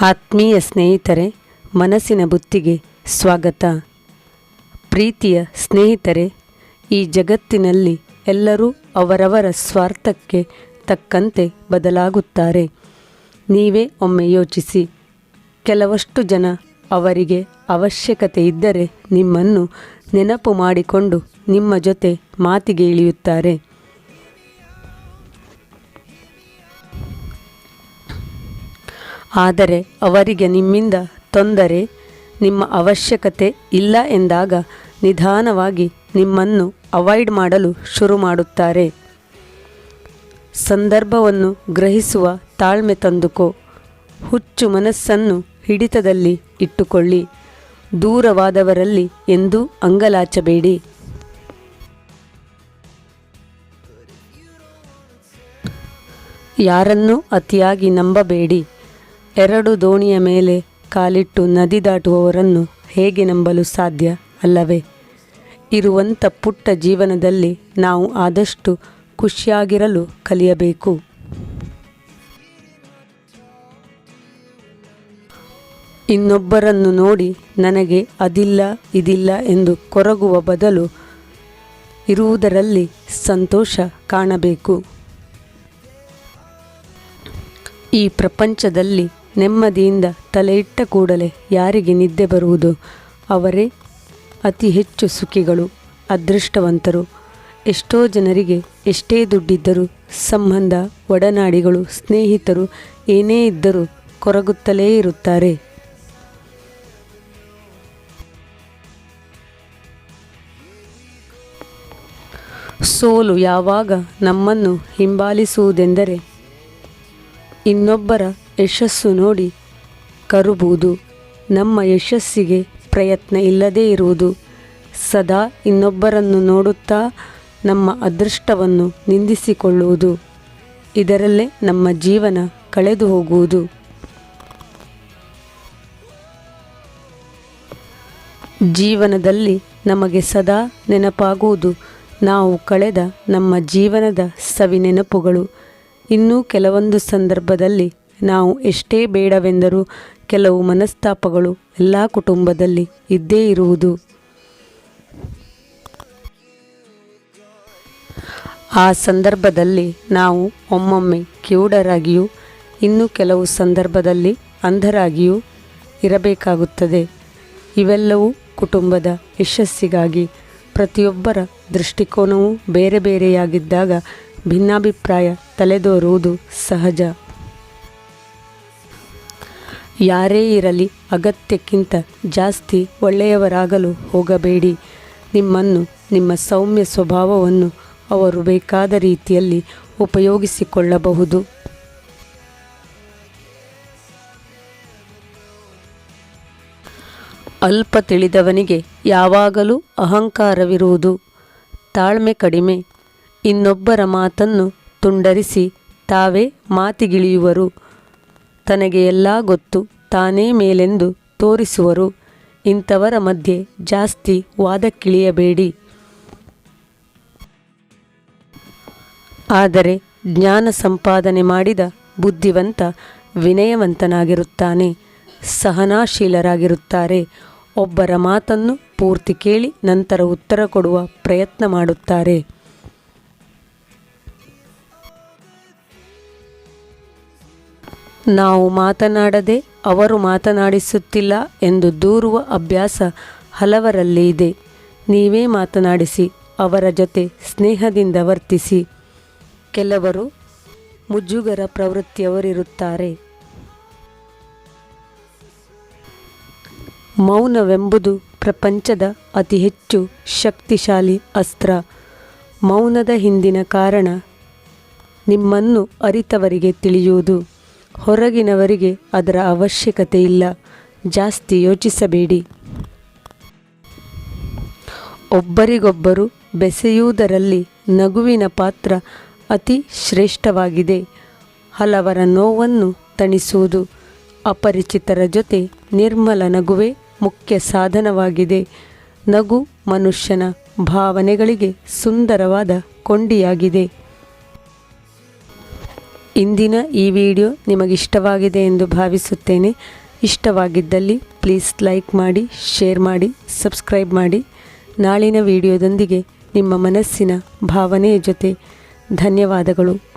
ಆತ್ಮೀಯ ಸ್ನೇಹಿತರೆ, ಮನಸ್ಸಿನ ಬುತ್ತಿಗೆ ಸ್ವಾಗತ. ಪ್ರೀತಿಯ ಸ್ನೇಹಿತರೆ, ಈ ಜಗತ್ತಿನಲ್ಲಿ ಎಲ್ಲರೂ ಅವರವರ ಸ್ವಾರ್ಥಕ್ಕೆ ತಕ್ಕಂತೆ ಬದಲಾಗುತ್ತಾರೆ. ನೀವೇ ಒಮ್ಮೆ ಯೋಚಿಸಿ. ಕೆಲವಷ್ಟು ಜನ ಅವರಿಗೆ ಅವಶ್ಯಕತೆ ಇದ್ದರೆ ನಿಮ್ಮನ್ನು ನೆನಪು ಮಾಡಿಕೊಂಡು ನಿಮ್ಮ ಜೊತೆ ಮಾತಿಗೆ ಇಳಿಯುತ್ತಾರೆ. ಆದರೆ ಅವರಿಗೆ ನಿಮ್ಮಿಂದ ತೊಂದರೆ, ನಿಮ್ಮ ಅವಶ್ಯಕತೆ ಇಲ್ಲ ಎಂದಾಗ ನಿಧಾನವಾಗಿ ನಿಮ್ಮನ್ನು ಅವಾಯ್ಡ್ ಮಾಡಲು ಶುರು ಮಾಡುತ್ತಾರೆ. ಸಂದರ್ಭವನ್ನು ಗ್ರಹಿಸುವ ತಾಳ್ಮೆ ತಂದುಕೋ. ಹುಚ್ಚು ಮನಸ್ಸನ್ನು ಹಿಡಿತದಲ್ಲಿ ಇಟ್ಟುಕೊಳ್ಳಿ. ದೂರವಾದವರಲ್ಲಿ ಎಂದೂ ಅಂಗಲಾಚಬೇಡಿ. ಯಾರನ್ನೂ ಅತಿಯಾಗಿ ನಂಬಬೇಡಿ. ಎರಡು ದೋಣಿಯ ಮೇಲೆ ಕಾಲಿಟ್ಟು ನದಿ ದಾಟುವವರನ್ನು ಹೇಗೆ ನಂಬಲು ಸಾಧ್ಯ ಅಲ್ಲವೇ? ಇರುವಂಥ ಪುಟ್ಟ ಜೀವನದಲ್ಲಿ ನಾವು ಆದಷ್ಟು ಖುಷಿಯಾಗಿರಲು ಕಲಿಯಬೇಕು. ಇನ್ನೊಬ್ಬರನ್ನು ನೋಡಿ ನನಗೆ ಅದಿಲ್ಲ, ಇದಿಲ್ಲ ಎಂದು ಕೊರಗುವ ಬದಲು ಇರುವುದರಲ್ಲಿ ಸಂತೋಷ ಕಾಣಬೇಕು. ಈ ಪ್ರಪಂಚದಲ್ಲಿ ನೆಮ್ಮದಿಯಿಂದ ತಲೆ ಇಟ್ಟ ಕೂಡಲೇ ಯಾರಿಗೆ ನಿದ್ದೆ ಬರುವುದು? ಅವರೇ ಅತಿ ಹೆಚ್ಚು ಸುಖಿಗಳು, ಅದೃಷ್ಟವಂತರು. ಎಷ್ಟೋ ಜನರಿಗೆ ಎಷ್ಟೇ ದುಡ್ಡಿದ್ದರೂ ಸಂಬಂಧ, ಒಡನಾಡಿಗಳು, ಸ್ನೇಹಿತರು ಏನೇ ಇದ್ದರೂ ಕೊರಗುತ್ತಲೇ ಇರುತ್ತಾರೆ. ಸೋಲು ಯಾವಾಗ ನಮ್ಮನ್ನು ಹಿಂಬಾಲಿಸುವುದೆಂದರೆ ಇನ್ನೊಬ್ಬರ ಯಶಸ್ಸು ನೋಡಿ ಕರುಬುವುದು ನಮ್ಮ ಯಶಸ್ಸಿಗೆ ಪ್ರಯತ್ನ ಇಲ್ಲದೇ ಇರುವುದು. ಸದಾ ಇನ್ನೊಬ್ಬರನ್ನು ನೋಡುತ್ತಾ ನಮ್ಮ ಅದೃಷ್ಟವನ್ನು ನಿಂದಿಸಿಕೊಳ್ಳುವುದು. ಇದರಲ್ಲೇ ನಮ್ಮ ಜೀವನ ಕಳೆದು ಹೋಗುವುದು. ಜೀವನದಲ್ಲಿ ನಮಗೆ ಸದಾ ನೆನಪಾಗುವುದು. ನಾವು ಕಳೆದ ನಮ್ಮ ಜೀವನದ ಸವಿ ನೆನಪುಗಳು ಇನ್ನೂ ಕೆಲವೊಂದು ಸಂದರ್ಭದಲ್ಲಿ ನಾವು ಎಷ್ಟೇ ಬೇಡವೆಂದರೂ ಕೆಲವು ಮನಸ್ತಾಪಗಳು ಎಲ್ಲ ಕುಟುಂಬದಲ್ಲಿ ಇದ್ದೇ ಇರುವುದು. ಆ ಸಂದರ್ಭದಲ್ಲಿ ನಾವು ಒಮ್ಮೊಮ್ಮೆ ಕಿವುಡರಾಗಿಯೂ, ಇನ್ನು ಕೆಲವು ಸಂದರ್ಭದಲ್ಲಿ ಅಂಧರಾಗಿಯೂ ಇರಬೇಕಾಗುತ್ತದೆ. ಇವೆಲ್ಲವೂ ಕುಟುಂಬದ ಯಶಸ್ಸಿಗಾಗಿ ಪ್ರತಿಯೊಬ್ಬರ ದೃಷ್ಟಿಕೋನವೂ ಬೇರೆ ಬೇರೆಯಾಗಿದ್ದಾಗ ಭಿನ್ನಾಭಿಪ್ರಾಯ, ತಲೆದೋರುವುದು ಸಹಜ. ಯಾರೇ ಇರಲಿ ಅಗತ್ಯಕ್ಕಿಂತ ಜಾಸ್ತಿ ಒಳ್ಳೆಯವರಾಗಲು ಹೋಗಬೇಡಿ. ನಿಮ್ಮನ್ನು, ನಿಮ್ಮ ಸೌಮ್ಯ ಸ್ವಭಾವವನ್ನು ಅವರು ಬೇಕಾದ ರೀತಿಯಲ್ಲಿ ಉಪಯೋಗಿಸಿಕೊಳ್ಳಬಹುದು. ಅಲ್ಪ ತಿಳಿದವನಿಗೆ ಯಾವಾಗಲೂ ಅಹಂಕಾರವಿರುವುದು. ತಾಳ್ಮೆ ಕಡಿಮೆ ಇನ್ನೊಬ್ಬರ ಮಾತನ್ನು ತುಂಡರಿಸಿ ತಾವೇ ಮಾತಿಗಿಳಿಯುವರು. ತನಗೆ ಎಲ್ಲ ಗೊತ್ತು, ತಾನೇ ಮೇಲೆಂದು ತೋರಿಸುವರು. ಇಂಥವರ ಮಧ್ಯೆ ಜಾಸ್ತಿ ವಾದಕ್ಕಿಳಿಯಬೇಡಿ. ಆದರೆ ಜ್ಞಾನ ಸಂಪಾದನೆ ಮಾಡಿದ ಬುದ್ಧಿವಂತ ವಿನಯವಂತನಾಗಿರುತ್ತಾನೆ, ಸಹನಾಶೀಲರಾಗಿರುತ್ತಾರೆ. ಒಬ್ಬರ ಮಾತನ್ನು ಪೂರ್ತಿ ಕೇಳಿ ನಂತರ ಉತ್ತರ ಕೊಡುವ ಪ್ರಯತ್ನ ಮಾಡುತ್ತಾರೆ. ನಾವು ಮಾತನಾಡದೆ ಅವರು ಮಾತನಾಡಿಸುತ್ತಿಲ್ಲ ಎಂದು ದೂರುವ ಅಭ್ಯಾಸ ಹಲವರಲ್ಲಿ ಇದೆ. ನೀವೇ ಮಾತನಾಡಿಸಿ, ಅವರ ಜೊತೆ ಸ್ನೇಹದಿಂದ ವರ್ತಿಸಿ. ಕೆಲವರು ಮುಜುಗರ ಪ್ರವೃತ್ತಿಯವರಿರುತ್ತಾರೆ. ಮೌನವೆಂಬುದು ಪ್ರಪಂಚದ ಅತಿ ಹೆಚ್ಚು ಶಕ್ತಿಶಾಲಿ ಅಸ್ತ್ರ. ಮೌನದ ಹಿಂದಿನ ಕಾರಣ ನಿಮ್ಮನ್ನು ಅರಿತವರಿಗೆ ತಿಳಿಯುವುದು. ಹೊರಗಿನವರಿಗೆ ಅದರ ಅವಶ್ಯಕತೆ ಇಲ್ಲ. ಜಾಸ್ತಿ ಯೋಚಿಸಬೇಡಿ. ಒಬ್ಬರಿಗೊಬ್ಬರು ಬೆಸೆಯುವುದರಲ್ಲಿ ನಗುವಿನ ಪಾತ್ರ ಅತಿ ಶ್ರೇಷ್ಠವಾಗಿದೆ. ಹಲವರ ನೋವನ್ನು ತಣಿಸುವುದು ಅಪರಿಚಿತರ ಜೊತೆ ನಿರ್ಮಲ ನಗುವೇ ಮುಖ್ಯ ಸಾಧನವಾಗಿದೆ. ನಗು ಮನುಷ್ಯನ ಭಾವನೆಗಳಿಗೆ ಸುಂದರವಾದ ಕೊಂಡಿಯಾಗಿದೆ. ಇಂದಿನ ಈ ವಿಡಿಯೋ ನಿಮಗಿಷ್ಟವಾಗಿದೆ ಎಂದು ಭಾವಿಸುತ್ತೇನೆ. ಇಷ್ಟವಾಗಿದ್ದಲ್ಲಿ ಪ್ಲೀಸ್ ಲೈಕ್ ಮಾಡಿ, ಶೇರ್ ಮಾಡಿ, ಸಬ್ಸ್ಕ್ರೈಬ್ ಮಾಡಿ. ನಾಳಿನ ವಿಡಿಯೋದೊಂದಿಗೆ ನಿಮ್ಮ ಮನಸ್ಸಿನ ಭಾವನೆಯ ಜೊತೆ ಧನ್ಯವಾದಗಳು.